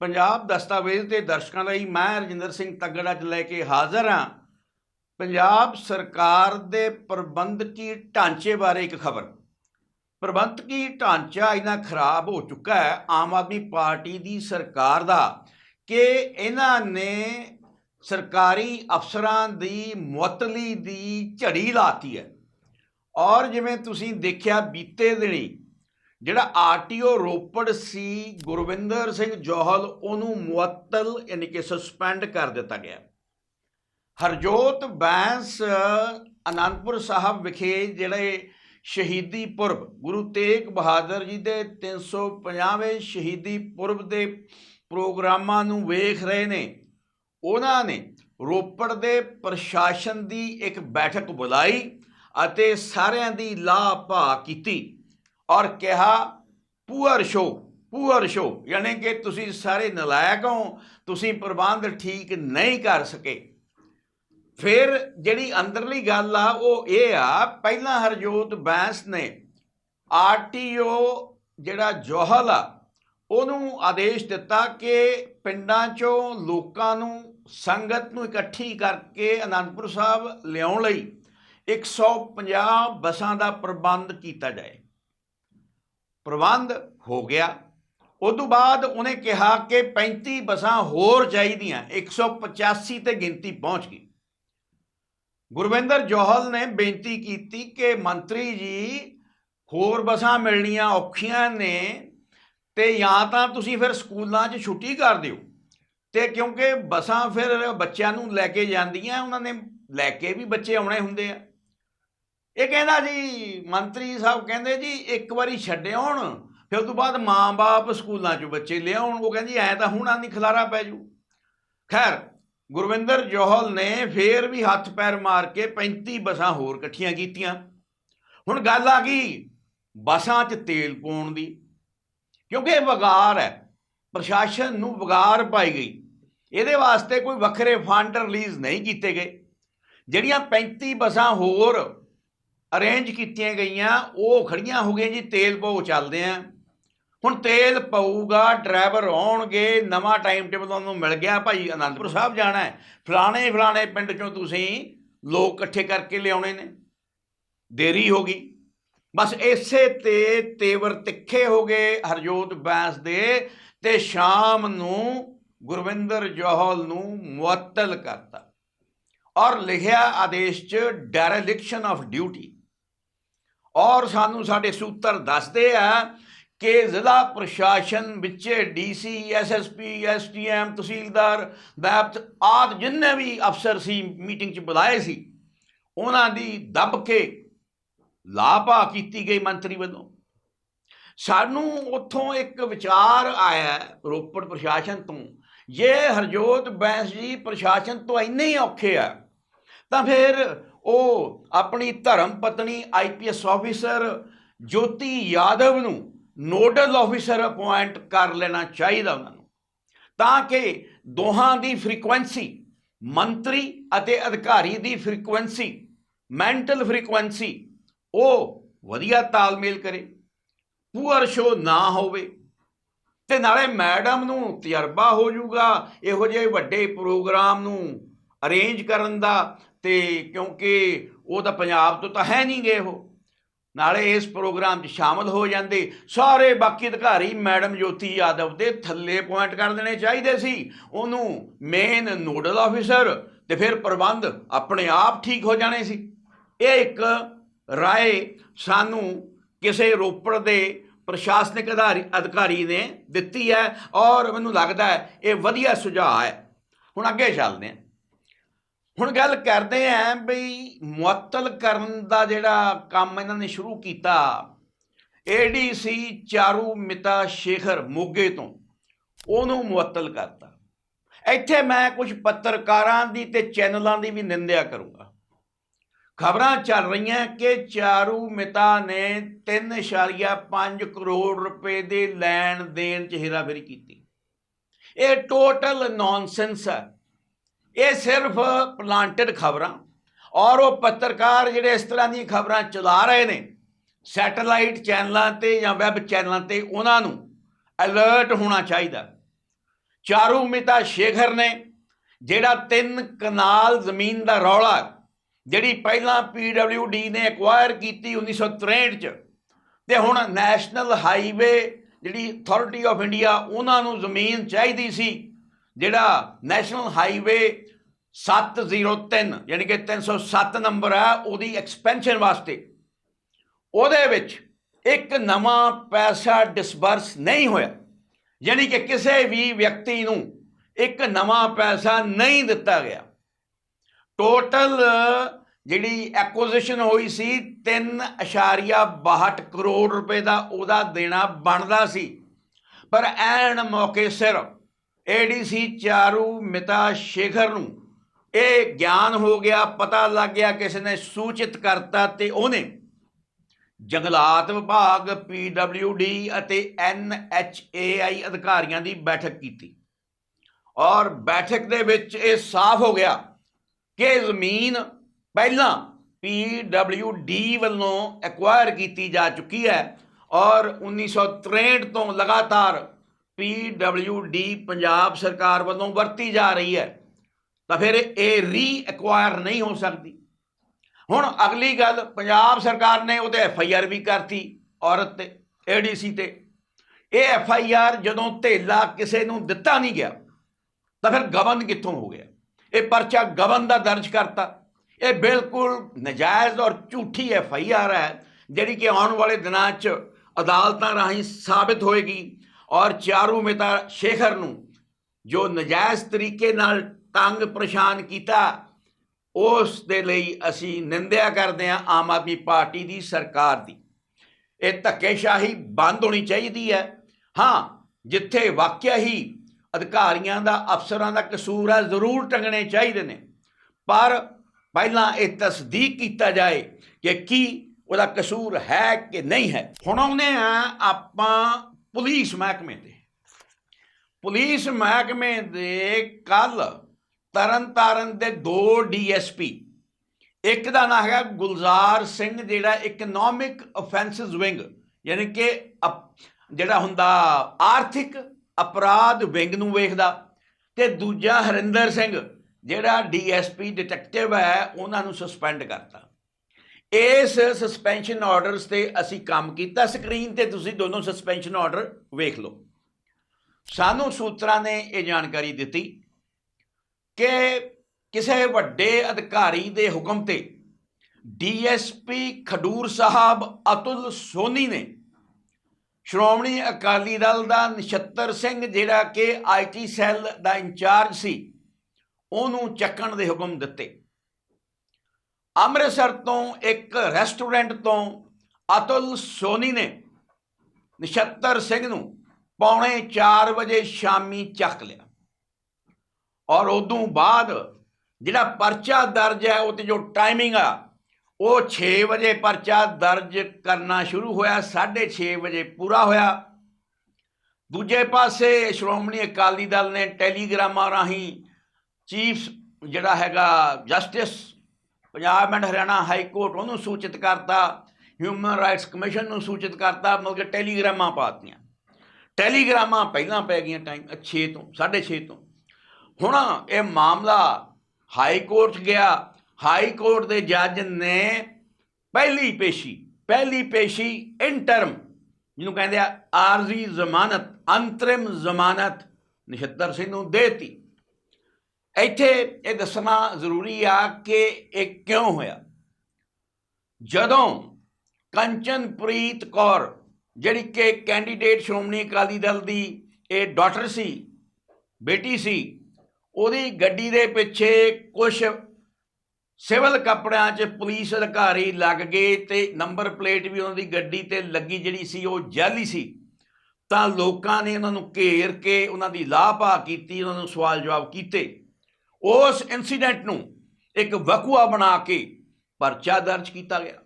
ਪੰਜਾਬ ਦਸਤਾਵੇਜ਼ ਦੇ ਦਰਸ਼ਕਾਂ ਲਈ ਮੈਂ ਰਜਿੰਦਰ ਸਿੰਘ ਤੱਗੜ ਅੱਜ ਲੈ ਕੇ ਹਾਜ਼ਰ ਹਾਂ। ਪੰਜਾਬ ਸਰਕਾਰ ਦੇ ਪ੍ਰਬੰਧਕੀ ਢਾਂਚੇ ਬਾਰੇ ਇੱਕ ਖਬਰ? ਪ੍ਰਬੰਧਕੀ ਢਾਂਚਾ ਇੰਨਾ ਖਰਾਬ ਹੋ ਚੁੱਕਾ ਹੈ? ਆਮ ਆਦਮੀ ਪਾਰਟੀ ਦੀ ਸਰਕਾਰ ਦਾ ਕਿ ਇਹਨਾਂ ਨੇ ਸਰਕਾਰੀ ਅਫਸਰਾਂ ਦੀ ਮੁਅੱਤਲੀ ਦੀ ਝੜੀ ਲਾਤੀ ਹੈ? ਔਰ ਜਿਵੇਂ ਤੁਸੀਂ ਦੇਖਿਆ ਬੀਤੇ ਦਿਨੀ ਜਿਹੜਾ ਆਰਟੀਓ ਰੋਪੜ ਸੀ, ਗੁਰਵਿੰਦਰ ਸਿੰਘ ਜੋਹਲ, ਉਹਨੂੰ ਮੁਅੱਤਲ ਯਾਨੀ ਕਿ ਸਸਪੈਂਡ ਕਰ ਦਿੱਤਾ ਗਿਆ। ਹਰਜੋਤ ਬੈਂਸ ਅਨੰਦਪੁਰ ਸਾਹਿਬ ਵਿਖੇ ਜਿਹੜੇ ਸ਼ਹੀਦੀ ਪੁਰਬ, ਗੁਰੂ ਤੇਗ ਬਹਾਦਰ ਜੀ ਦੇ 350ਵੇਂ ਸ਼ਹੀਦੀ ਪੁਰਬ ਦੇ ਪ੍ਰੋਗਰਾਮਾਂ ਨੂੰ ਵੇਖ ਰਹੇ ਨੇ, ਉਹਨਾਂ ਨੇ ਰੋਪੜ ਦੇ ਪ੍ਰਸ਼ਾਸਨ ਦੀ ਇੱਕ ਬੈਠਕ ਬੁਲਾਈ ਅਤੇ ਸਾਰਿਆਂ ਦੀ ਲਾਹ ਭਾ ਕੀਤੀ। ਔਰ ਕਿਹਾ, ਪੂਅਰ ਸ਼ੋ ਪੂਅਰ ਸ਼ੋ। ਯਾਨੀ ਕਿ ਤੁਸੀਂ ਸਾਰੇ ਨਲਾਇਕ ਹੋ, ਤੁਸੀਂ ਪ੍ਰਬੰਧ ਠੀਕ ਨਹੀਂ ਕਰ ਸਕੇ। ਫਿਰ ਜਿਹੜੀ ਅੰਦਰਲੀ ਗੱਲ ਆ, ਉਹ ਇਹ ਆ, ਪਹਿਲਾਂ ਹਰਜੋਤ ਬੈਂਸ ਨੇ ਆਰਟੀਓ ਜਿਹੜਾ ਜੋਹਲ ਆ, ਉਹਨੂੰ ਆਦੇਸ਼ ਦਿੱਤਾ ਕਿ ਪਿੰਡਾਂ 'ਚੋਂ ਲੋਕਾਂ ਨੂੰ ਸੰਗਤ ਨੂੰ ਇਕੱਠੀ ਕਰਕੇ ਅਨੰਦਪੁਰ ਸਾਹਿਬ ਲਿਆਉਣ ਲਈ 150 ਬੱਸਾਂ ਦਾ ਪ੍ਰਬੰਧ ਕੀਤਾ ਜਾਏ। ਪ੍ਰਬੰਧ ਹੋ ਗਿਆ। ਉਸ ਤੋਂ ਬਾਅਦ ਉਹਨੇ ਕਿਹਾ ਕਿ 35 ਬੱਸਾਂ ਹੋਰ ਚਾਹੀਦੀਆਂ 185 ਤੇ ਗਿਣਤੀ ਪਹੁੰਚ ਗਈ। ਗੁਰਵਿੰਦਰ ਜੋਹਲ ਨੇ ਬੇਨਤੀ ਕੀਤੀ ਕਿ ਮੰਤਰੀ ਜੀ, ਹੋਰ ਬੱਸਾਂ ਮਿਲਣੀਆਂ ਔਖੀਆਂ ਨੇ ਤੇ ਜਾਂ ਤਾਂ ਤੁਸੀਂ ਫਿਰ ਸਕੂਲਾਂ 'ਚ ਛੁੱਟੀ ਕਰ ਦਿਓ। ਤੇ ਕਿਉਂਕਿ ਬੱਸਾਂ ਫਿਰ ਬੱਚਿਆਂ ਨੂੰ ਲੈ ਕੇ ਜਾਂਦੀਆਂ, ਉਹਨਾਂ ਨੇ ਲੈ ਕੇ ਵੀ ਬੱਚੇ ਆਉਣੇ ਹੁੰਦੇ ਆ। ਇਹ ਕਹਿੰਦਾ ਜੀ, ਮੰਤਰੀ ਸਾਹਿਬ ਕਹਿੰਦੇ ਜੀ, ਇੱਕ ਵਾਰੀ ਛੱਡੇ ਆਉਣ, ਫਿਰ ਉਸ ਤੋਂ ਬਾਅਦ ਮਾਂ-ਬਾਪ ਸਕੂਲਾਂ 'ਚੋਂ ਬੱਚੇ ਲਿਆਉਣ, ਉਹ ਕਹਿੰਦੀ ਐ ਤਾਂ ਹੁਣ ਨਹੀਂ ਖਲਾਰਾ ਪੈ ਜੂ। ਖੈਰ, ਗੁਰਵਿੰਦਰ ਜੋਹਲ ਨੇ ਫੇਰ ਵੀ ਹੱਥ ਪੈਰ ਮਾਰ ਕੇ 35 ਬੱਸਾਂ ਹੋਰ ਇਕੱਠੀਆਂ ਕੀਤੀਆਂ। ਹੁਣ ਗੱਲ ਆ ਗਈ ਬੱਸਾਂ 'ਚ ਤੇਲ ਪਾਉਣ ਦੀ, ਕਿਉਂਕਿ ਇਹ ਵਗਾਰ ਹੈ, ਪ੍ਰਸ਼ਾਸਨ ਨੂੰ ਵਗਾਰ ਪਾਈ ਗਈ। ਇਹਦੇ ਵਾਸਤੇ ਕੋਈ ਵੱਖਰੇ ਫੰਡ ਰਿਲੀਜ਼ ਨਹੀਂ ਕੀਤੇ ਗਏ। ਜਿਹੜੀਆਂ 35 ਬੱਸਾਂ ਹੋਰ ਅਰੇਂਜ ਕੀਤੀਆਂ ਗਈਆਂ, ਉਹ ਖੜੀਆਂ ਹੋ ਗਈਆਂ ਜੀ, ਤੇਲ ਪਾਉ ਚੱਲਦੇ ਆ। ਹੁਣ ਤੇਲ ਪਊਗਾ ਡਰਾਈਵਰ ਆਉਣਗੇ, ਨਵਾਂ ਟਾਈਮ ਟੇਬਲ ਤੁਹਾਨੂੰ ਮਿਲ ਗਿਆ, ਭਾਈ ਅਨੰਦਪੁਰ ਸਾਹਿਬ ਜਾਣਾ ਹੈ। ਫਲਾਣੇ ਫਲਾਣੇ ਪਿੰਡ ਚੋਂ ਤੁਸੀਂ ਲੋਕ ਇਕੱਠੇ ਕਰਕੇ ਲਿਆਉਣੇ ਨੇ। ਦੇਰੀ ਹੋ ਗਈ। ਬਸ ਇਸੇ ਤੇ ਤੇਵਰ ਤਿੱਖੇ ਹੋ ਗਏ ਹਰਜੋਤ ਬੈਂਸ ਦੇ ਤੇ ਸ਼ਾਮ ਨੂੰ ਗੁਰਵਿੰਦਰ ਜੋਹਲ ਨੂੰ ਮੁਅੱਤਲ ਕਰਤਾ। ਔਰ ਲਿਖਿਆ ਆਦੇਸ਼ 'ਚ ਡੈਰੈਲਿਕਸ਼ਨ ਆਫ ਡਿਊਟੀ ਔਰ ਸਾਨੂੰ ਸਾਡੇ ਸੂਤਰ ਦੱਸਦੇ ਆ ਕਿ ਜ਼ਿਲ੍ਹਾ ਪ੍ਰਸ਼ਾਸਨ ਵਿੱਚ ਡੀਸੀ ਐਸਐਸਪੀ ਐਸਟੀਐਮ ਤਹਿਸੀਲਦਾਰ ਦਾਬਤ ਆਦ ਜਿੰਨੇ ਵੀ ਅਫਸਰ ਸੀ, ਮੀਟਿੰਗ 'ਚ ਬੁਲਾਏ ਸੀ, ਉਹਨਾਂ ਦੀ ਦੱਬ ਕੇ ਲਾਪਾ ਕੀਤੀ ਗਈ ਮੰਤਰੀ ਵੱਲੋਂ। ਸਾਨੂੰ ਉੱਥੋਂ ਇੱਕ ਵਿਚਾਰ ਆਇਆ ਰੋਪੜ ਪ੍ਰਸ਼ਾਸਨ ਤੋਂ, ਜੇ ਹਰਜੋਤ ਬੈਂਸ ਜੀ ਪ੍ਰਸ਼ਾਸਨ ਤੋਂ ਇੰਨੇ ਹੀ ਔਖੇ ਆ, ਤਾਂ ਫਿਰ ਉਹ ਆਪਣੀ ਧਰਮ ਪਤਨੀ ਆਈਪੀਐਸ ਆਫੀਸਰ ਜੋਤੀ ਯਾਦਵ ਨੂੰ ਨੋਡਲ ਆਫੀਸਰ ਅਪਾਇੰਟ ਕਰ ਲੈਣਾ ਚਾਹੀਦਾ ਉਹਨਾਂ ਨੂੰ। ਤਾਂ ਕਿ ਦੋਹਾਂ ਦੀ ਫ੍ਰੀਕੁਐਂਸੀ ਮੰਤਰੀ ਅਤੇ ਅਧਿਕਾਰੀ ਦੀ ਫ੍ਰੀਕੁਐਂਸੀ ਮੈਂਟਲ ਫ੍ਰੀਕੁਐਂਸੀ ਉਹ ਵਧੀਆ ਤਾਲਮੇਲ ਕਰੇ ਪੂਅਰ ਸ਼ੋ ਨਾ ਹੋਵੇ ਤੇ ਨਾਲੇ ਮੈਡਮ ਨੂੰ ਤਜਰਬਾ ਹੋ ਜਾਊਗਾ, ਇਹੋ ਜਿਹੇ ਵੱਡੇ ਪ੍ਰੋਗਰਾਮ ਨੂੰ ਅਰੇਂਜ ਕਰਨ ਦਾ ਤੇ ਕਿਉਂਕਿ ਉਹ ਤਾਂ ਪੰਜਾਬ ਤੋਂ ਤਾਂ ਹੈ ਨਹੀਂ ਗਏ ਉਹ। ਨਾਲੇ ਇਸ ਪ੍ਰੋਗਰਾਮ 'ਚ ਸ਼ਾਮਲ ਹੋ ਜਾਂਦੇ ਸਾਰੇ ਬਾਕੀ ਅਧਿਕਾਰੀ ਮੈਡਮ ਜੋਤੀ ਯਾਦਵ ਦੇ ਥੱਲੇ ਪੁਆਇੰਟ ਕਰ ਦੇਣੇ ਚਾਹੀਦੇ ਸੀ। ਉਹਨੂੰ ਮੇਨ ਨੋਡਲ ਆਫੀਸਰ ਤੇ ਫਿਰ ਪ੍ਰਬੰਧ ਆਪਣੇ ਆਪ ਠੀਕ ਹੋ ਜਾਣੇ ਸੀ। ਇਹ ਇੱਕ ਰਾਏ ਸਾਨੂੰ ਕਿਸੇ ਰੋਪੜ ਦੇ ਪ੍ਰਸ਼ਾਸਨਿਕ ਅਧਾਰੀ ਅਧਿਕਾਰੀ ਨੇ ਦਿੱਤੀ ਹੈ ਔਰ ਮੈਨੂੰ ਲੱਗਦਾ ਹੈ ਇਹ ਵਧੀਆ ਸੁਝਾਅ ਹੈ। ਹੁਣ ਅੱਗੇ ਚੱਲਦੇ ਹਾਂ। ਹੁਣ ਗੱਲ ਕਰਦੇ ਆਂ ਬਈ ਮੁਅੱਤਲ ਕਰਨ ਦਾ ਜਿਹੜਾ ਕੰਮ ਇਹਨਾਂ ਨੇ ਸ਼ੁਰੂ ਕੀਤਾ ਏਡੀਸੀ ਚਾਰੂ ਮਿਤਾ ਸ਼ੇਖਰ ਮੋਗੇ ਤੋਂ, ਉਹਨੂੰ ਮੁਅੱਤਲ ਕਰਤਾ। ਇੱਥੇ ਮੈਂ ਕੁਝ ਪੱਤਰਕਾਰਾਂ ਦੀ ਤੇ ਚੈਨਲਾਂ ਦੀ ਵੀ ਨਿੰਦਿਆ ਕਰੂੰਗਾ। ਖਬਰਾਂ ਚੱਲ ਰਹੀਆਂ ਕਿ ਚਾਰੂ ਮਿਤਾ ਨੇ 3.5 ਕਰੋੜ ਰੁਪਏ ਦੇ ਲੈਣ ਦੇਣ ਚ ਹੇਰਾਫੇਰੀ ਕੀਤੀ। ਇਹ ਟੋਟਲ ਨੌਨਸੈਂਸ ਹੈ। ਇਹ ਸਿਰਫ ਪਲਾਂਟਡ ਖਬਰਾਂ ਔਰ ਉਹ ਪੱਤਰਕਾਰ ਜਿਹੜੇ ਇਸ ਤਰ੍ਹਾਂ ਦੀਆਂ ਖਬਰਾਂ ਚਲਾ ਰਹੇ ਨੇ ਸੈਟੇਲਾਈਟ ਚੈਨਲਾਂ ਤੇ ਜਾਂ ਵੈਬ ਚੈਨਲਾਂ ਤੇ ਉਹਨਾਂ ਨੂੰ ਅਲਰਟ ਹੋਣਾ ਚਾਹੀਦਾ। ਚਾਰੂਮਿਤਾ ਸ਼ੇਖਰ ਨੇ ਜਿਹੜਾ ਤਿੰਨ ਕਨਾਲ ਜ਼ਮੀਨ ਦਾ ਰੌਲਾ ਜਿਹੜੀ ਪਹਿਲਾਂ PWD ਨੇ ਐਕਵਾਇਰ ਕੀਤੀ 1963 ਚ ਤੇ ਹੁਣ ਨੈਸ਼ਨਲ ਹਾਈਵੇ ਜਿਹੜੀ ਅਥਾਰਟੀ ਆਫ ਇੰਡੀਆ ਉਹਨਾਂ ਨੂੰ ਜ਼ਮੀਨ ਚਾਹੀਦੀ ਸੀ ਜਿਹੜਾ ਨੈਸ਼ਨਲ ਹਾਈਵੇ 703 ਯਾਨੀ ਕਿ 307 ਨੰਬਰ ਹੈ ਉਹਦੀ ਐਕਸਪੈਂਸ਼ਨ ਵਾਸਤੇ। ਉਹਦੇ ਵਿੱਚ ਇੱਕ ਨਵਾਂ ਪੈਸਾ ਡਿਸਬਰਸ ਨਹੀਂ ਹੋਇਆ। ਯਾਨੀ ਕਿ ਕਿਸੇ ਵੀ ਵਿਅਕਤੀ ਨੂੰ ਇੱਕ ਨਵਾਂ ਪੈਸਾ ਨਹੀਂ ਦਿੱਤਾ ਗਿਆ। ਟੋਟਲ ਜਿਹੜੀ ਐਕੁਜੀਸ਼ਨ ਹੋਈ ਸੀ 3.62 ਕਰੋੜ ਰੁਪਏ ਦਾ ਉਹਦਾ ਦੇਣਾ ਬਣਦਾ ਸੀ। ਪਰ ਐਨ ਮੌਕੇ ਸਿਰ ਏਡੀਸੀ ਚਾਰੂ ਮਿਤਾ ਸ਼ੇਖਰ ਨੂੰ ਇਹ ਗਿਆਨ ਹੋ ਗਿਆ, ਪਤਾ ਲੱਗ ਗਿਆ, ਕਿਸੇ ਨੇ ਸੂਚਿਤ ਕਰਤਾ ਤੇ ਉਹਨੇ ਜੰਗਲਾਤ ਵਿਭਾਗ PWD ਅਤੇ NHAI ਅਧਿਕਾਰੀਆਂ ਦੀ ਬੈਠਕ ਕੀਤੀ। ਔਰ ਬੈਠਕ ਦੇ ਵਿੱਚ ਇਹ ਸਾਫ਼ ਹੋ ਗਿਆ ਕਿ ਜ਼ਮੀਨ ਪਹਿਲਾਂ PWD ਵੱਲੋਂ ਐਕਵਾਇਰ ਕੀਤੀ ਜਾ ਚੁੱਕੀ ਹੈ ਔਰ 1963 ਤੋਂ ਲਗਾਤਾਰ PWD ਪੰਜਾਬ ਸਰਕਾਰ ਵੱਲੋਂ ਵਰਤੀ ਜਾ ਰਹੀ ਹੈ। ਤਾਂ ਫਿਰ ਇਹ ਰੀ ਐਕਵਾਇਰ ਨਹੀਂ ਹੋ ਸਕਦੀ। ਹੁਣ ਅਗਲੀ ਗੱਲ, ਪੰਜਾਬ ਸਰਕਾਰ ਨੇ ਉਹਦੇ ਐਫ ਆਈ ਆਰ ਵੀ ਕਰਤੀ, ਔਰਤ ਤੇ ਏਡੀਸੀ ਤੇ। ਇਹ ਐਫ ਆਈ ਆਰ ਜਦੋਂ ਧੇਲਾ ਕਿਸੇ ਨੂੰ ਦਿੱਤਾ ਨਹੀਂ ਗਿਆ, ਤਾਂ ਫਿਰ ਗਵਨ ਕਿੱਥੋਂ ਹੋ ਗਿਆ? ਇਹ ਪਰਚਾ ਗਵਨ ਦਾ ਦਰਜ ਕਰਤਾ। ਇਹ ਬਿਲਕੁਲ ਨਜਾਇਜ਼ ਔਰ ਝੂਠੀ ਐਫ ਆਈ ਆਰ ਹੈ, ਜਿਹੜੀ ਕਿ ਆਉਣ ਵਾਲੇ ਦਿਨਾਂ 'ਚ ਅਦਾਲਤਾਂ ਰਾਹੀਂ ਸਾਬਿਤ ਹੋਏਗੀ। ਔਰ ਚਾਰੂ ਮਿਤਾ ਸ਼ੇਖਰ ਨੂੰ ਜੋ ਨਜਾਇਜ਼ ਤਰੀਕੇ ਨਾਲ ਤੰਗ ਪਰੇਸ਼ਾਨ ਕੀਤਾ। ਉਸ ਦੇ ਲਈ ਅਸੀਂ ਨਿੰਦਿਆ ਕਰਦੇ ਹਾਂ ਆਮ ਆਦਮੀ ਪਾਰਟੀ ਦੀ ਸਰਕਾਰ ਦੀ। ਇਹ ਧੱਕੇਸ਼ਾਹੀ ਬੰਦ ਹੋਣੀ ਚਾਹੀਦੀ ਹੈ। ਹਾਂ, ਜਿੱਥੇ ਵਾਕਿਆ ਹੀ ਅਧਿਕਾਰੀਆਂ ਦਾ, ਅਫਸਰਾਂ ਦਾ ਕਸੂਰ ਹੈ, ਜ਼ਰੂਰ ਟੰਗਣੇ ਚਾਹੀਦੇ ਨੇ। ਪਰ ਪਹਿਲਾਂ ਇਹ ਤਸਦੀਕ ਕੀਤਾ ਜਾਏ ਕਿ ਕੀ ਉਹਦਾ ਕਸੂਰ ਹੈ ਕਿ ਨਹੀਂ ਹੈ। ਹੁਣ ਆਉਂਦੇ ਆ ਆਪਾਂ ਪੁਲਿਸ ਮਹਿਕਮੇ ਤੇ। ਪੁਲਿਸ ਮਹਿਕਮੇ ਦੇ ਕੱਲ ਤਰਨਤਾਰਨ ਦੇ ਦੋ ਡੀਐਸਪੀ ਇੱਕ ਦਾ ਨਾਮ ਹੈਗਾ ਗੁਲਜ਼ਾਰ ਸਿੰਘ, ਜਿਹੜਾ ਇਕਨੋਮਿਕ ਅਫੈਂਸਸ ਵਿੰਗ ਯਾਨੀ ਕਿ ਅਪ- ਜਿਹੜਾ ਹੁੰਦਾ ਆਰਥਿਕ ਅਪਰਾਧ ਵਿੰਗ ਨੂੰ ਵੇਖਦਾ। ਤੇ ਦੂਜਾ ਹਰਿੰਦਰ ਸਿੰਘ, ਜਿਹੜਾ ਡੀਐਸਪੀ ਡਿਟੈਕਟਿਵ ਹੈ, ਉਹਨਾਂ ਨੂੰ ਸਸਪੈਂਡ ਕਰਤਾ। ਇਸ ਸਸਪੈਂਸ਼ਨ ਆਰਡਰਸ ਤੇ ਅਸੀਂ ਕੰਮ ਕੀਤਾ। ਸਕਰੀਨ ਤੇ ਤੁਸੀਂ ਦੋਨੋਂ ਸਸਪੈਂਸ਼ਨ ਆਰਡਰ ਵੇਖ ਲਓ। ਸਾਨੂੰ ਸੂਤਰਾਂ ਨੇ ਇਹ ਜਾਣਕਾਰੀ ਦਿੱਤੀ ਕਿ ਕਿਸੇ ਵੱਡੇ ਅਧਿਕਾਰੀ ਦੇ ਹੁਕਮ ਤੇ ਡੀਐਸਪੀ ਖਡੂਰ ਸਾਹਿਬ ਅਤੁਲ ਸੋਨੀ ਨੇ ਸ਼੍ਰੋਮਣੀ ਅਕਾਲੀ ਦਲ ਦਾ ਨਛੱਤਰ ਸਿੰਘ ਜਿਹੜਾ ਕਿ ਆਈਟੀ ਸੈੱਲ ਦਾ ਇੰਚਾਰਜ ਸੀ, ਉਹਨੂੰ ਚੱਕਣ ਦੇ ਹੁਕਮ ਦਿੱਤੇ। ਅੰਮ੍ਰਿਤਸਰ ਤੋਂ ਇੱਕ ਰੈਸਟੋਰੈਂਟ ਤੋਂ ਅਤੁਲ ਸੋਨੀ ਨੇ ਨਛੱਤਰ ਸਿੰਘ ਨੂੰ ਪੌਣੇ 4 ਵਜੇ ਸ਼ਾਮੀ ਚੱਕ ਲਿਆ। ਔਰ ਉਦੋਂ ਬਾਅਦ ਜਿਹੜਾ ਪਰਚਾ ਦਰਜ ਹੈ ਉਹ ਤੇ ਜੋ ਟਾਈਮਿੰਗ ਆ, ਉਹ 6 ਵਜੇ ਪਰਚਾ ਦਰਜ ਕਰਨਾ ਸ਼ੁਰੂ ਹੋਇਆ 6:30 ਵਜੇ ਪੂਰਾ ਹੋਇਆ। ਦੂਜੇ ਪਾਸੇ ਸ਼੍ਰੋਮਣੀ ਅਕਾਲੀ ਦਲ ਨੇ ਟੈਲੀਗ੍ਰਾਮਾਂ ਰਾਹੀਂ ਚੀਫ ਜਿਹੜਾ ਹੈਗਾ justice Punjab and Haryana high court ਉਹਨੂੰ ਸੂਚਿਤ ਕਰਤਾ ਹਿਊਮਨ ਰਾਈਟਸ ਕਮਿਸ਼ਨ ਨੂੰ ਸੂਚਿਤ ਕਰਤਾ, ਮਤਲਬ ਕਿ ਟੈਲੀਗ੍ਰਾਮਾਂ ਪਾਤੀਆਂ ਟੈਲੀਗ੍ਰਾਮਾਂ ਪਹਿਲਾਂ ਪੈ ਗਈਆਂ ਟਾਈਮ 6 ਤੋਂ 6:30 ਤੋਂ। ਹੁਣ ਇਹ ਮਾਮਲਾ ਹਾਈ ਕੋਰਟ ਗਿਆ। ਹਾਈ ਕੋਰਟ ਦੇ ਜੱਜ ਨੇ ਪਹਿਲੀ ਪੇਸ਼ੀ ਪਹਿਲੀ ਪੇਸ਼ੀ ਇੰਟਰਮ, ਜਿਹਨੂੰ ਕਹਿੰਦੇ ਆ ਆਰਜ਼ੀ ਜ਼ਮਾਨਤ, ਅੰਤਰਿਮ ਜ਼ਮਾਨਤ ਨਿਸ਼ਤਰ ਸਿੰਘ ਨੂੰ ਦੇਤੀ। ਇੱਥੇ ਇਹ ਦੱਸਣਾ ਜ਼ਰੂਰੀ ਆ ਕਿ ਇਹ ਕਿਉਂ ਹੋਇਆ? ਜਦੋਂ ਕੰਚਨਪ੍ਰੀਤ ਕੌਰ, ਜਿਹੜੀ ਕਿ ਕੈਂਡੀਡੇਟ ਸ਼੍ਰੋਮਣੀ ਅਕਾਲੀ ਦਲ ਦੀ ਇਹ ਡਾਟਰ ਸੀ, ਬੇਟੀ ਸੀ ਉਹਦੀ ਗੱਡੀ ਦੇ ਪਿੱਛੇ ਕੁਝ ਸਿਵਲ ਕੱਪੜਿਆਂ 'ਚ ਪੁਲਿਸ ਅਧਿਕਾਰੀ ਲੱਗ ਗਏ ਤੇ ਨੰਬਰ ਪਲੇਟ ਵੀ ਉਹਨਾਂ ਦੀ ਗੱਡੀ ਤੇ ਲੱਗੀ ਜਿਹੜੀ ਸੀ ਉਹ ਜਾਲੀ ਸੀ। ਤਾਂ ਲੋਕਾਂ ਨੇ ਉਹਨਾਂ ਨੂੰ ਘੇਰ ਕੇ ਉਹਨਾਂ ਦੀ ਲਾਪਾ ਕੀਤੀ, ਉਹਨਾਂ ਨੂੰ ਸਵਾਲ ਜਵਾਬ ਕੀਤੇ। ਉਸ ਇਨਸੀਡੈਂਟ ਨੂੰ ਇੱਕ ਵਕੂਆ ਬਣਾ ਕੇ ਪਰਚਾ ਦਰਜ ਕੀਤਾ ਗਿਆ।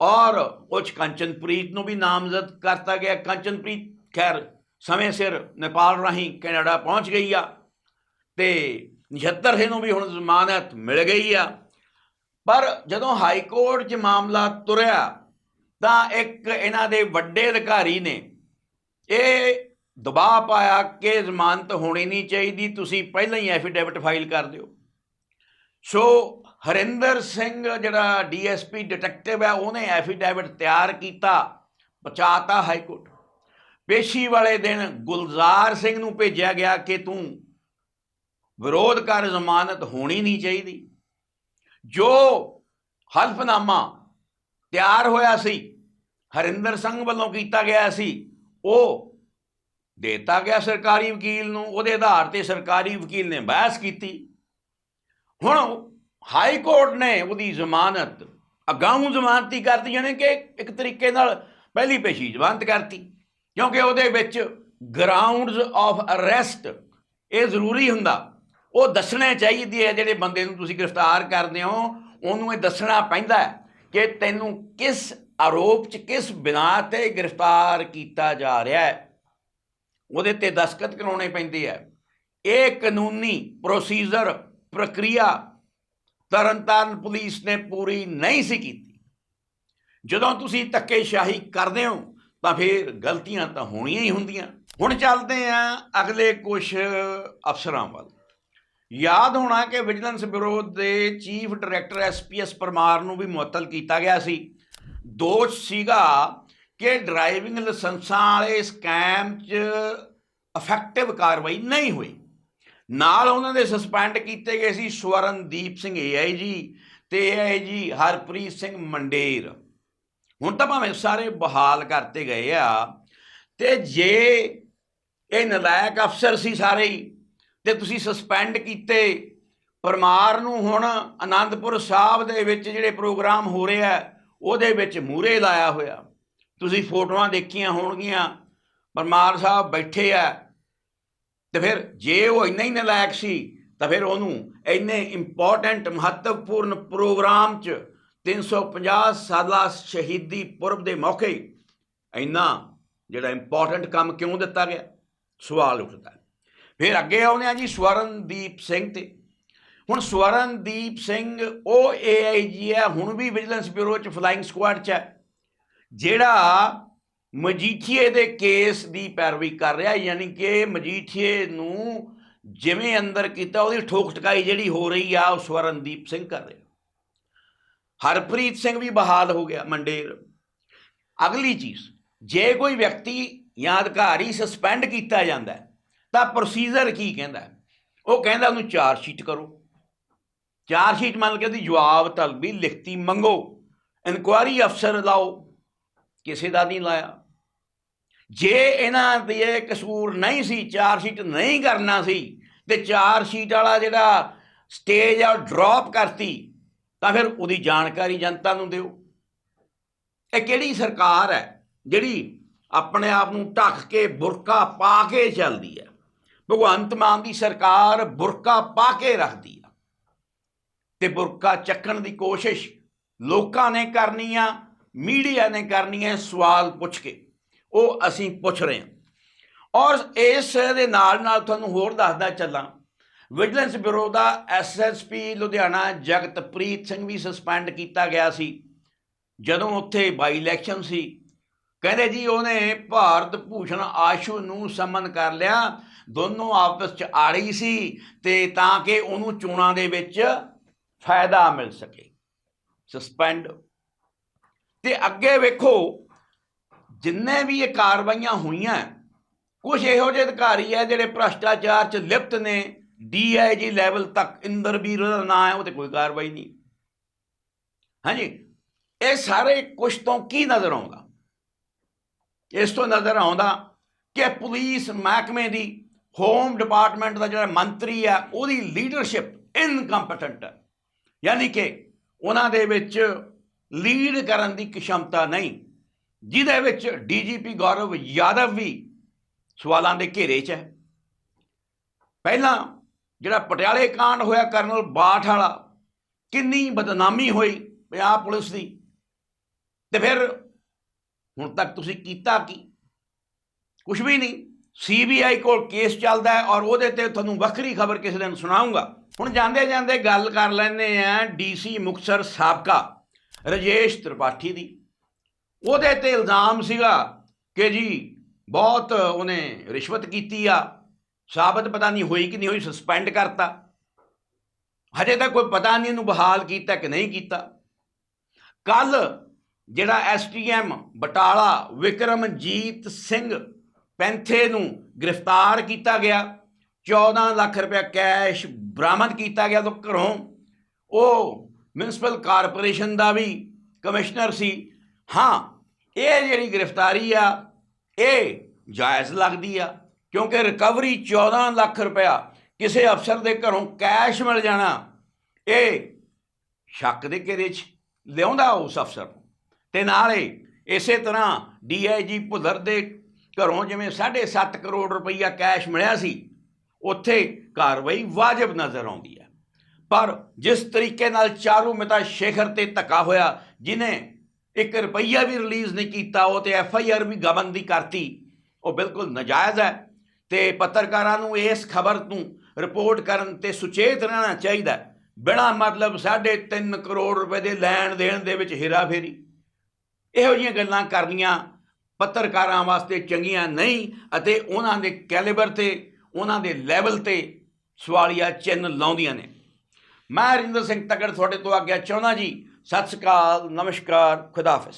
ਔਰ ਕੁਝ ਕੰਚਨਪ੍ਰੀਤ ਨੂੰ ਵੀ ਨਾਮਜ਼ਦ ਕਰਤਾ ਗਿਆ। ਕੰਚਨਪ੍ਰੀਤ ਖੈਰ ਸਮੇਂ ਸਿਰ ਨੇਪਾਲ ਰਾਹੀਂ ਕੈਨੇਡਾ ਪਹੁੰਚ ਗਈ ਆ। ਤੇ 79 ਸਿੰਘ ਨੂੰ ਵੀ ਹੁਣ ਜ਼ਮਾਨਤ ਮਿਲ ਗਈ ਆ। ਪਰ ਜਦੋਂ ਹਾਈ ਕੋਰਟ 'ਚ ਮਾਮਲਾ ਤੁਰਿਆ, ਤਾਂ ਇੱਕ ਇਹਨਾਂ ਦੇ ਵੱਡੇ ਅਧਿਕਾਰੀ ਨੇ ਇਹ ਦਬਾਅ ਪਾਇਆ ਕਿ ਜ਼ਮਾਨਤ ਹੋਣੀ ਨਹੀਂ ਚਾਹੀਦੀ, ਤੁਸੀਂ ਪਹਿਲਾਂ ਹੀ ਐਫੀਡੇਵਿਟ ਫਾਈਲ ਕਰ ਦਿਓ। ਸੋ ਹਰਿੰਦਰ ਸਿੰਘ ਜਿਹੜਾ ਡੀਐਸਪੀ ਡਿਟੈਕਟਿਵ ਹੈ, ਉਹਨੇ ਐਫੀਡੇਵਿਟ ਤਿਆਰ ਕੀਤਾ, ਪਹੁੰਚਾਤਾ ਹਾਈ ਕੋਰਟ। ਪੇਸ਼ੀ ਵਾਲੇ ਦਿਨ ਗੁਲਜ਼ਾਰ ਸਿੰਘ ਨੂੰ ਭੇਜਿਆ ਗਿਆ ਕਿ ਤੂੰ ਵਿਰੋਧ ਕਰ ਜ਼ਮਾਨਤ ਹੋਣੀ ਨਹੀਂ ਚਾਹੀਦੀ। ਜੋ ਹਲਫਨਾਮਾ ਤਿਆਰ ਹੋਇਆ ਸੀ, ਹਰਿੰਦਰ ਸਿੰਘ ਵੱਲੋਂ ਕੀਤਾ ਗਿਆ ਸੀ, ਉਹ ਦੇਤਾ ਗਿਆ ਸਰਕਾਰੀ ਵਕੀਲ ਨੂੰ, ਉਹਦੇ ਆਧਾਰ ਤੇ ਸਰਕਾਰੀ ਵਕੀਲ ਨੇ ਬਹਿਸ ਕੀਤੀ। ਹੁਣ ਹਾਈ ਕੋਰਟ ਨੇ ਉਹਦੀ ਜ਼ਮਾਨਤ ਅਗਾਊਂ ਜ਼ਮਾਨਤੀ ਕਰਤੀ ਜਾਣੀ ਕਿ ਇੱਕ ਤਰੀਕੇ ਨਾਲ ਪਹਿਲੀ ਪੇਸ਼ੀ ਜ਼ਮਾਨਤ ਕਰਤੀ, ਕਿਉਂਕਿ ਉਹਦੇ ਵਿੱਚ ਗਰਾਊਂਡਸ ਆਫ ਅਰੈਸਟ ਇਹ ਜ਼ਰੂਰੀ ਹੁੰਦਾ। ਉਹ ਦੱਸਣੇ ਚਾਹੀਦੇ ਹੈ ਜਿਹੜੇ ਬੰਦੇ ਨੂੰ ਤੁਸੀਂ ਗ੍ਰਿਫਤਾਰ ਕਰਦੇ ਹੋ, ਉਹਨੂੰ ਇਹ ਦੱਸਣਾ ਪੈਂਦਾ ਕਿ ਤੈਨੂੰ ਕਿਸ ਆਰੋਪ 'ਚ, ਕਿਸ ਬਿਨਾਹ ਤੇ ਗ੍ਰਿਫਤਾਰ ਕੀਤਾ ਜਾ ਰਿਹਾ ਹੈ। ਉਹਦੇ ਤੇ ਦਸਖਤ ਕਰਾਉਣੇ ਪੈਂਦੇ ਆ। ਇਹ ਕਾਨੂੰਨੀ ਪ੍ਰੋਸੀਜਰ ਪ੍ਰਕਿਰਿਆ ਤਰਨਤਾਰਨ ਪੁਲਿਸ ਨੇ ਪੂਰੀ ਨਹੀਂ ਸੀ ਕੀਤੀ। ਜਦੋਂ ਤੁਸੀਂ ਧੱਕੇਸ਼ਾਹੀ ਕਰਦੇ ਹੋ, ਤਾਂ ਫਿਰ ਗਲਤੀਆਂ ਤਾਂ ਹੋਣੀਆਂ ਹੀ ਹੁੰਦੀਆਂ। ਹੁਣ ਚੱਲਦੇ ਆ ਅਗਲੇ ਕੁਝ ਅਫਸਰਾਂ ਵੱਲ। ਯਾਦ ਹੋਣਾ ਕਿ ਵਿਜੀਲੈਂਸ ਬਿਊਰੋ ਦੇ ਚੀਫ ਡਾਇਰੈਕਟਰ ਐਸਪੀਐਸ ਪਰਮਾਰ ਨੂੰ ਵੀ ਮੁਅੱਤਲ ਕੀਤਾ ਗਿਆ ਸੀ। ਦੋਸ਼ ਸੀਗਾ ਕਿ ਡਰਾਈਵਿੰਗ ਲਾਇਸੈਂਸਾਂ ਵਾਲੇ ਸਕੈਮ 'ਚ ਇਫੈਕਟਿਵ ਕਾਰਵਾਈ ਨਹੀਂ ਹੋਈ। ਨਾਲ ਉਹਨਾਂ ਦੇ ਸਸਪੈਂਡ ਕੀਤੇ ਗਏ ਸੀ ਸਵਰਨਦੀਪ ਸਿੰਘ ਏਆਈਜੀ ਤੇ ਏਆਈਜੀ ਹਰਪ੍ਰੀਤ ਸਿੰਘ ਮੰਡੇਰ। ਹੁਣ ਤਾਂ ਭਾਵੇਂ ਸਾਰੇ ਬਹਾਲ ਕਰਤੇ ਗਏ ਆ ਤੇ ਜੇ ਇਹ ਨਲਾਇਕ ਅਫਸਰ ਸੀ ਸਾਰੇ ਹੀ ਤੇ ਤੁਸੀਂ ਸਸਪੈਂਡ ਕੀਤੇ। ਪਰਮਾਰ ਨੂੰ ਹੁਣ ਆਨੰਦਪੁਰ ਸਾਹਿਬ ਦੇ ਵਿੱਚ ਜਿਹੜੇ ਪ੍ਰੋਗਰਾਮ ਹੋ ਰਿਹਾ ਉਹਦੇ ਵਿੱਚ ਮੂਰੇ ਲਾਇਆ ਹੋਇਆ। ਤੁਸੀਂ ਫੋਟੋਆਂ ਦੇਖੀਆਂ ਹੋਣਗੀਆਂ। ਪਰਮਾਰ ਸਾਹਿਬ ਬੈਠੇ ਆ। ਤੇ ਫਿਰ ਜੇ ਉਹ ਇੰਨਾ ਹੀ ਨਲਾਇਕ ਸੀ, ਤਾਂ ਫਿਰ ਉਹਨੂੰ ਇੰਨੇ ਇੰਪੋਰਟੈਂਟ ਮਹੱਤਵਪੂਰਨ ਪ੍ਰੋਗਰਾਮ 'ਚ 350 ਸਾਲਾ ਸ਼ਹੀਦੀ ਪੁਰਬ ਦੇ ਮੌਕੇ ਇੰਨਾ ਜਿਹੜਾ ਇੰਪੋਰਟੈਂਟ ਕੰਮ ਕਿਉਂ ਦਿੱਤਾ ਗਿਆ? ਸਵਾਲ ਉੱਠਦਾ ਫਿਰ ਅੱਗੇ ਆਉਂਦੇ ਆ ਜੀ ਸਵਰਨਦੀਪ ਸਿੰਘ ਤੇ। ਹੁਣ ਸਵਰਨਦੀਪ ਸਿੰਘ, ਉਹ ਏਆਈਜੀ ਹੈ, ਹੁਣ ਵੀ ਵਿਜੀਲੈਂਸ ਬਿਊਰੋ ਚ ਫਲਾਈਂਗ ਸਕੁਆਡ ਚ ਹੈ, ਜਿਹੜਾ ਮਜੀਠੀਏ ਦੇ ਕੇਸ ਦੀ ਪੈਰਵੀ ਕਰ ਰਿਹਾ, ਯਾਨੀ ਕਿ ਮਜੀਠੀਏ ਨੂੰ ਜਿਵੇਂ ਅੰਦਰ ਕੀਤਾ, ਉਹਦੀ ਠੋਕ ਟਕਾਈ ਜਿਹੜੀ ਹੋ ਰਹੀ ਆ, ਉਹ ਸਵਰਨਦੀਪ ਸਿੰਘ ਕਰ ਰਿਹਾ। ਹਰਪ੍ਰੀਤ ਸਿੰਘ ਵੀ ਬਹਾਲ ਹੋ ਗਿਆ ਮੰਡੇਰ। ਅਗਲੀ ਚੀਜ਼, ਜੇ ਕੋਈ ਵਿਅਕਤੀ ਜਾਂ ਅਧਿਕਾਰੀ ਸਸਪੈਂਡ ਕੀਤਾ ਜਾਂਦਾ ਤਾਂ ਪ੍ਰੋਸੀਜਰ ਕੀ ਕਹਿੰਦਾ? ਉਹ ਕਹਿੰਦਾ ਉਹਨੂੰ ਚਾਰਜ ਸ਼ੀਟ ਕਰੋ। ਚਾਰਜ ਸ਼ੀਟ ਮੰਨ ਕੇ ਉਹਦੀ ਜਵਾਬ ਤਲਬੀ ਲਿਖਤੀ ਮੰਗੋ। ਇਨਕੁਆਰੀ ਅਫਸਰ ਲਾਓ। ਕਿਸੇ ਦਾ ਨਹੀਂ ਲਾਇਆ। ਜੇ ਇਹਨਾਂ ਦੇ ਇਹ ਕਸੂਰ ਨਹੀਂ ਸੀ ਚਾਰਜ ਸ਼ੀਟ ਨਹੀਂ ਕਰਨਾ ਸੀ, ਤੇ ਚਾਰਜ ਸ਼ੀਟ ਵਾਲਾ ਜਿਹੜਾ ਸਟੇਜ ਆ ਡ੍ਰੌਪ ਕਰਤੀ, ਤਾਂ ਫਿਰ ਉਹਦੀ ਜਾਣਕਾਰੀ ਜਨਤਾ ਨੂੰ ਦਿਓ। ਇਹ ਕਿਹੜੀ ਸਰਕਾਰ ਹੈ ਜਿਹੜੀ ਆਪਣੇ ਆਪ ਨੂੰ ਢੱਕ ਕੇ ਬੁਰਕਾ ਪਾ ਕੇ ਚੱਲਦੀ ਹੈ? ਭਗਵੰਤ ਮਾਨ ਦੀ ਸਰਕਾਰ ਬੁਰਕਾ ਪਾ ਕੇ ਰੱਖਦੀ ਆ। ਤੇ ਬੁਰਕਾ ਚੱਕਣ ਦੀ ਕੋਸ਼ਿਸ਼ ਲੋਕਾਂ ਨੇ ਕਰਨੀ ਆ, ਮੀਡੀਆ ਨੇ ਕਰਨੀ ਹੈ ਸਵਾਲ ਪੁੱਛ ਕੇ। ਉਹ ਅਸੀਂ ਪੁੱਛ ਰਹੇ ਹਾਂ। ਔਰ ਇਸ ਦੇ ਨਾਲ ਨਾਲ ਤੁਹਾਨੂੰ ਹੋਰ ਦੱਸਦਾ ਚੱਲਾਂ, ਵਿਜੀਲੈਂਸ ਬਿਊਰੋ ਦਾ ਐਸਐਸਪੀ ਲੁਧਿਆਣਾ ਜਗਤਪ੍ਰੀਤ ਸਿੰਘ ਵੀ ਸਸਪੈਂਡ ਕੀਤਾ ਗਿਆ ਸੀ। ਜਦੋਂ ਉੱਥੇ ਬਾਈ ਇਲੈਕਸ਼ਨ ਸੀ, ਕਹਿੰਦੇ ਜੀ ਉਹਨੇ ਭਾਰਤ ਭੂਸ਼ਣ ਆਸ਼ੂ ਨੂੰ ਸਮਨ ਕਰ ਲਿਆ ਦੋਨੋਂ ਆਪਸ ਚ ਆੜੀ ਸੀ ਤੇ ਤਾਂ ਕਿ ਉਹਨੂੰ ਚੋਣਾਂ ਦੇ ਵਿੱਚ ਫਾਇਦਾ ਮਿਲ ਸਕੇ। ਸਸਪੈਂਡ ਤੇ ਅੱਗੇ ਵੇਖੋ, ਜਿੰਨੇ ਵੀ ਇਹ ਕਾਰਵਾਈਆਂ ਹੋਈਆਂ ਕੁਝ ਇਹੋ ਜਿਹੇ ਅਧਿਕਾਰੀ ਹੈ ਜਿਹੜੇ ਭ੍ਰਸ਼ਟਾਚਾਰ ਚ ਲਿਪਤ ਨੇ ਡੀਆਈਜੀ ਲੈਵਲ ਤੱਕ ਇੰਦਰਵੀਰ ਦਾ ਨਾਂ ਹੈ, ਉਹ ਤੇ ਕੋਈ ਕਾਰਵਾਈ ਨਹੀਂ। ਹਾਂਜੀ, ਇਹ ਸਾਰੇ ਕੁਝ ਤੋਂ ਕੀ ਨਜ਼ਰ ਆਉਂਦਾ? ਇਸ ਤੋਂ ਨਜ਼ਰ ਆਉਂਦਾ ਕਿ ਪੁਲਿਸ ਮਹਿਕਮੇ ਦੀ ਹੋਮ ਡਿਪਾਰਟਮੈਂਟ ਦਾ ਜਿਹੜਾ ਮੰਤਰੀ ਆ ਉਹਦੀ ਲੀਡਰਸ਼ਿਪ ਇਨਕੰਪਟੈਂਟ ਹੈ। ਯਾਨੀ ਕਿ ਉਹਨਾਂ ਦੇ ਵਿੱਚ ਲੀਡ ਕਰਨ ਦੀ ਕਿਸ਼ਮਤਾ ਨਹੀਂ, ਜਿਹਦੇ ਵਿੱਚ ਡੀਜੀਪੀ ਗੌਰਵ ਯਾਦਵ ਵੀ ਸਵਾਲਾਂ ਦੇ ਘੇਰੇ 'ਚ ਹੈ। ਪਹਿਲਾਂ ਜਿਹੜਾ ਪਟਿਆਲੇ ਕਾਂਡ ਹੋਇਆ ਕਰਨਲ ਬਾਠ ਵਾਲਾ, ਕਿੰਨੀ ਬਦਨਾਮੀ ਹੋਈ ਪੰਜਾਬ ਪੁਲਿਸ ਦੀ। ਤੇ ਫਿਰ ਹੁਣ ਤੱਕ ਤੁਸੀਂ ਕੀਤਾ ਕੀ? ਕੁਝ ਵੀ ਨਹੀਂ। ਸੀਬੀਆਈ ਕੋਲ ਕੇਸ ਚੱਲਦਾ ਹੈ ਔਰ ਉਹਦੇ ਤੇ ਤੁਹਾਨੂੰ ਵੱਖਰੀ ਖਬਰ ਕਿਸੇ ਦਿਨ ਸੁਣਾਉਂਗਾ। ਹੁਣ ਜਾਂਦੇ ਜਾਂਦੇ ਗੱਲ ਕਰ ਲੈਂਦੇ ਆ ਡੀਸੀ ਮੁਕਤਸਰ ਸਾਬਕਾ ਰਜੇਸ਼ ਤ੍ਰਿਪਾਠੀ ਦੀ। ਉਹਦੇ ਤੇ ਇਲਜ਼ਾਮ ਸੀਗਾ ਕਿ ਜੀ ਬਹੁਤ ਉਹਨੇ ਰਿਸ਼ਵਤ ਕੀਤੀ ਆ, ਸਾਬਤ ਪਤਾ ਨਹੀਂ ਹੋਈ ਕਿ ਨਹੀਂ ਹੋਈ ਸਸਪੈਂਡ ਕਰਤਾ। ਹਜੇ ਤੱਕ ਕੋਈ ਪਤਾ ਨਹੀਂ ਇਹਨੂੰ ਬਹਾਲ ਕੀਤਾ ਕਿ ਨਹੀਂ ਕੀਤਾ। ਕੱਲ ਜਿਹੜਾ ਐਸਟੀਐਮ ਬਟਾਲਾ ਵਿਕਰਮਜੀਤ ਸਿੰਘ ਪੈਂਥੇ ਨੂੰ ਗ੍ਰਿਫਤਾਰ ਕੀਤਾ ਗਿਆ। 14 ਲੱਖ ਰੁਪਏ ਕੈਸ਼ ਬਰਾਮਦ ਕੀਤਾ ਗਿਆ ਤੋਂ ਘਰੋਂ। ਉਹ ਮਿਊਨਿਸਪਲ ਕਾਰਪੋਰੇਸ਼ਨ ਦਾ ਵੀ ਕਮਿਸ਼ਨਰ ਸੀ। ਹਾਂ, ਇਹ ਜਿਹੜੀ ਗ੍ਰਿਫਤਾਰੀ ਆ, ਇਹ ਜਾਇਜ਼ ਲੱਗਦੀ ਆ, ਕਿਉਂਕਿ ਰਿਕਵਰੀ 14 ਲੱਖ ਰੁਪਇਆ ਕਿਸੇ ਅਫਸਰ ਦੇ ਘਰੋਂ ਕੈਸ਼ ਮਿਲ ਜਾਣਾ, ਇਹ ਸ਼ੱਕ ਦੇ ਘੇਰੇ 'ਚ ਲਿਆਉਂਦਾ ਉਸ ਅਫਸਰ ਨੂੰ। ਤੇ ਨਾਲੇ ਇਸੇ ਤਰ੍ਹਾਂ ਡੀਆਈਜੀ ਭੁੱਲਰ ਦੇ ਘਰੋਂ ਜਿਵੇਂ 7.5 ਕਰੋੜ ਰੁਪਈਆ ਕੈਸ਼ ਮਿਲਿਆ ਸੀ, ਉੱਥੇ ਕਾਰਵਾਈ ਵਾਜਬ ਨਜ਼ਰ ਆਉਂਦੀ ਹੈ ਪਰ ਜਿਸ ਤਰੀਕੇ ਨਾਲ ਚਾਰੂ ਮਿਤਾ ਸ਼ੇਖਰ ਤੇ ਧੱਕਾ ਹੋਇਆ, ਜਿਨੇ 1 ਰੁਪਈਆ ਵੀ ਰਿਲੀਜ਼ ਨਹੀਂ ਕੀਤਾ, ਉਹ ਤੇ ਐਫ ਆਈ ਆਰ ਵੀ ਗਬਨ ਦੀ ਕਰਤੀ, ਉਹ ਬਿਲਕੁਲ ਨਜਾਇਜ਼ ਹੈ ਤੇ ਪੱਤਰਕਾਰਾਂ ਨੂੰ ਇਸ ਖਬਰ ਨੂੰ ਰਿਪੋਰਟ ਕਰਨ ਤੇ ਸੁਚੇਤ ਰਹਿਣਾ ਚਾਹੀਦਾ ਹੈ। ਬਿਨਾਂ ਮਤਲਬ 3.5 ਕਰੋੜ ਰੁਪਏ ਦੇ ਲੈਣ ਦੇਣ ਦੇ ਵਿੱਚ ਹੇਰਾਫੇਰੀ ਇਹੋ ਜਿਹੀਆਂ ਗੱਲਾਂ ਕਰਨੀਆਂ ਪੱਤਰਕਾਰਾਂ ਵਾਸਤੇ ਚੰਗੀਆਂ ਨਹੀਂ ਅਤੇ ਉਹਨਾਂ ਦੇ ਕੈਲੀਬਰ ਤੇ, ਉਹਨਾਂ ਦੇ ਲੈਵਲ ਤੇ ਸਵਾਲੀਆ ਚਿੰਨ੍ਹ ਲਾਉਂਦੀਆਂ ਨੇ। ਮੈਂ ਰਿੰਦਰ ਸਿੰਘ ਤਗੜ ਤੁਹਾਡੇ ਤੋਂ ਆਗਿਆ ਚਾਹੁੰਦਾ ਜੀ। ਸਤਿ ਸ਼੍ਰੀ ਅਕਾਲ, ਨਮਸਕਾਰ ਖੁਦਾਫਿਜ਼